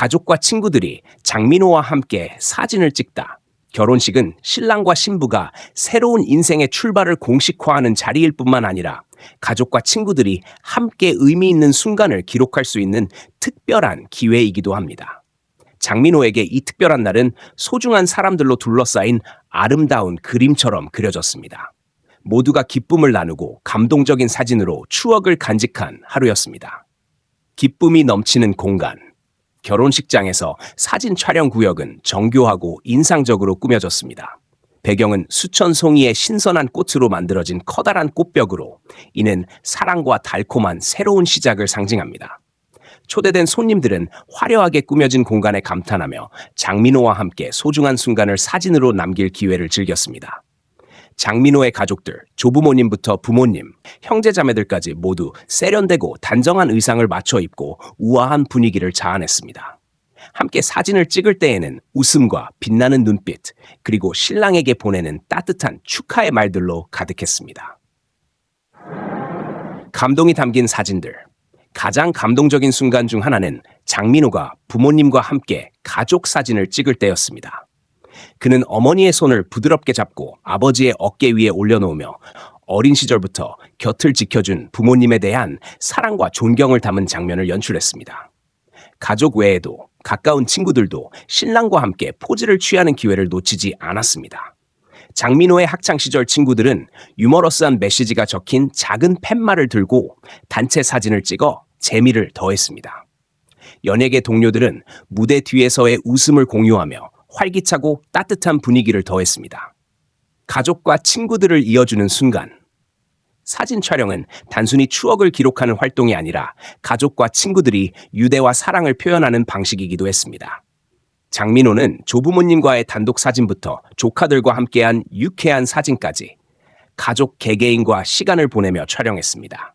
가족과 친구들이 장민호와 함께 사진을 찍다. 결혼식은 신랑과 신부가 새로운 인생의 출발을 공식화하는 자리일 뿐만 아니라 가족과 친구들이 함께 의미 있는 순간을 기록할 수 있는 특별한 기회이기도 합니다. 장민호에게 이 특별한 날은 소중한 사람들로 둘러싸인 아름다운 그림처럼 그려졌습니다. 모두가 기쁨을 나누고 감동적인 사진으로 추억을 간직한 하루였습니다. 기쁨이 넘치는 공간. 결혼식장에서 사진 촬영 구역은 정교하고 인상적으로 꾸며졌습니다. 배경은 수천 송이의 신선한 꽃으로 만들어진 커다란 꽃벽으로 이는 사랑과 달콤한 새로운 시작을 상징합니다. 초대된 손님들은 화려하게 꾸며진 공간에 감탄하며 장민호와 함께 소중한 순간을 사진으로 남길 기회를 즐겼습니다. 장민호의 가족들, 조부모님부터 부모님, 형제자매들까지 모두 세련되고 단정한 의상을 맞춰 입고 우아한 분위기를 자아냈습니다. 함께 사진을 찍을 때에는 웃음과 빛나는 눈빛, 그리고 신랑에게 보내는 따뜻한 축하의 말들로 가득했습니다. 감동이 담긴 사진들. 가장 감동적인 순간 중 하나는 장민호가 부모님과 함께 가족 사진을 찍을 때였습니다. 그는 어머니의 손을 부드럽게 잡고 아버지의 어깨 위에 올려놓으며 어린 시절부터 곁을 지켜준 부모님에 대한 사랑과 존경을 담은 장면을 연출했습니다. 가족 외에도 가까운 친구들도 신랑과 함께 포즈를 취하는 기회를 놓치지 않았습니다. 장민호의 학창 시절 친구들은 유머러스한 메시지가 적힌 작은 팻말을 들고 단체 사진을 찍어 재미를 더했습니다. 연예계 동료들은 무대 뒤에서의 웃음을 공유하며 활기차고 따뜻한 분위기를 더했습니다. 가족과 친구들을 이어주는 순간. 사진 촬영은 단순히 추억을 기록하는 활동이 아니라 가족과 친구들이 유대와 사랑을 표현하는 방식이기도 했습니다. 장민호는 조부모님과의 단독 사진부터 조카들과 함께한 유쾌한 사진까지 가족 개개인과 시간을 보내며 촬영했습니다.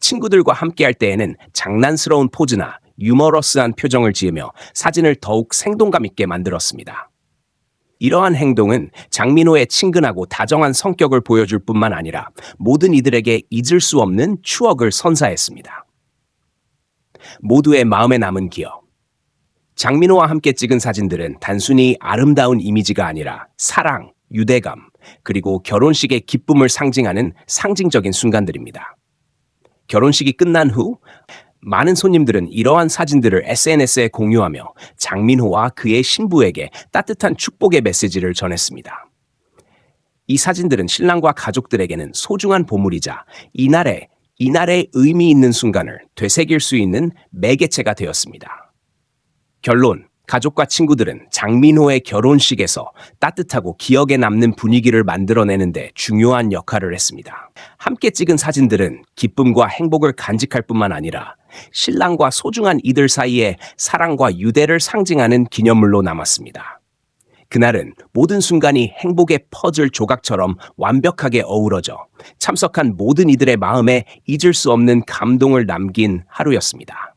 친구들과 함께할 때에는 장난스러운 포즈나 유머러스한 표정을 지으며 사진을 더욱 생동감 있게 만들었습니다. 이러한 행동은 장민호의 친근하고 다정한 성격을 보여줄 뿐만 아니라 모든 이들에게 잊을 수 없는 추억을 선사했습니다. 모두의 마음에 남은 기억. 장민호와 함께 찍은 사진들은 단순히 아름다운 이미지가 아니라 사랑, 유대감, 그리고 결혼식의 기쁨을 상징하는 상징적인 순간들입니다. 결혼식이 끝난 후 많은 손님들은 이러한 사진들을 SNS에 공유하며 장민호와 그의 신부에게 따뜻한 축복의 메시지를 전했습니다. 이 사진들은 신랑과 가족들에게는 소중한 보물이자 이날의 이날의 의미 있는 순간을 되새길 수 있는 매개체가 되었습니다. 결론 가족과 친구들은 장민호의 결혼식에서 따뜻하고 기억에 남는 분위기를 만들어내는데 중요한 역할을 했습니다. 함께 찍은 사진들은 기쁨과 행복을 간직할 뿐만 아니라 신랑과 소중한 이들 사이의 사랑과 유대를 상징하는 기념물로 남았습니다. 그날은 모든 순간이 행복의 퍼즐 조각처럼 완벽하게 어우러져 참석한 모든 이들의 마음에 잊을 수 없는 감동을 남긴 하루였습니다.